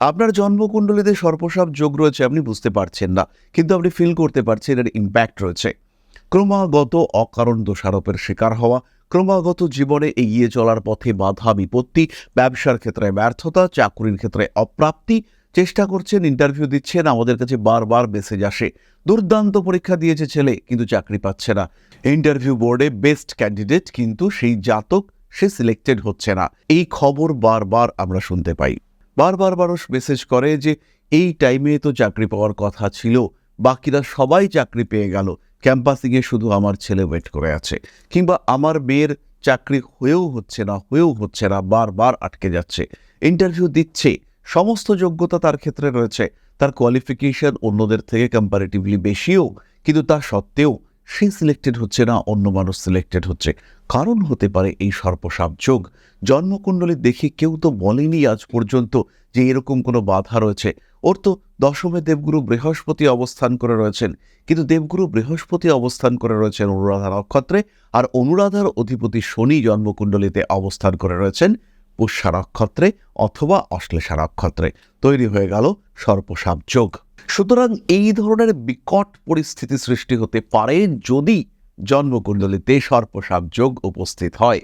আপনার জন্মকুণ্ডলীতে সর্পসাপ যোগ রয়েছে আপনি বুঝতে পারছেন না, কিন্তু আপনি ফিল করতে পারছেন এর ইম্প্যাক্ট রয়েছে। ক্রমাগত অকারণ দোষারোপের শিকার হওয়া, ক্রমাগত জীবনে এগিয়ে চলার পথে বাধা, বিপত্তি, ব্যবসার ক্ষেত্রে ব্যর্থতা, চাকরির ক্ষেত্রে অপ্রাপ্তি, চেষ্টা করছেন ইন্টারভিউ দিচ্ছেন, আমাদের কাছে বারবার মেসেজ আসে। দুর্দান্ত পরীক্ষা দিয়েছে ছেলে, কিন্তু চাকরি পাচ্ছে না। ইন্টারভিউ বোর্ডে বেস্ট ক্যান্ডিডেট কিন্তু সেই জাতক, সে সিলেক্টেড হচ্ছে না। এই খবর বারবার আমরা শুনতে পাই। বারবার মানুষ মেসেজ করে যে, এই টাইমে তো চাকরি পাওয়ার কথা ছিল, বাকিরা সবাই চাকরি পেয়ে গেল ক্যাম্পাসিংয়ে শুধু আমার ছেলে ওয়েট করে আছে। কিংবা, আমার মেয়ের চাকরি হয়েও হচ্ছে না, হয়েও হচ্ছে না, বারবার আটকে যাচ্ছে। ইন্টারভিউ দিচ্ছে, সমস্ত যোগ্যতা তার ক্ষেত্রে রয়েছে। তার কোয়ালিফিকেশন অন্যদের থেকে কম্পারেটিভলি বেশিও, কিন্তু তা সত্ত্বেও সে সিলেক্টেড হচ্ছে না, অন্য মানুষ সিলেক্টেড হচ্ছে। কারণ হতে পারে এই সর্পসাপ যোগ। জন্মকুণ্ডলী দেখে কেউ তো বলেনি আজ পর্যন্ত যে এরকম কোনো বাধা রয়েছে। ওর তো দশমে দেবগুরু বৃহস্পতি অবস্থান করে রয়েছেন। কিন্তু দেবগুরু বৃহস্পতি অবস্থান করে রয়েছেন অনুরাধা নক্ষত্রে আর অনুরাধার অধিপতি শনি জন্মকুণ্ডলীতে অবস্থান করে রয়েছেন পুষ্যা নক্ষত্রে অথবা অশ্লেষা নক্ষত্রে। তৈরি হয়ে গেল সর্পসাপ যোগ। সুতরাং এই ধরনের বিকট পরিস্থিতি সৃষ্টি হতে পারে যদি জন্মকুণ্ডলীতে সর্পসাপ যোগ উপস্থিত হয়।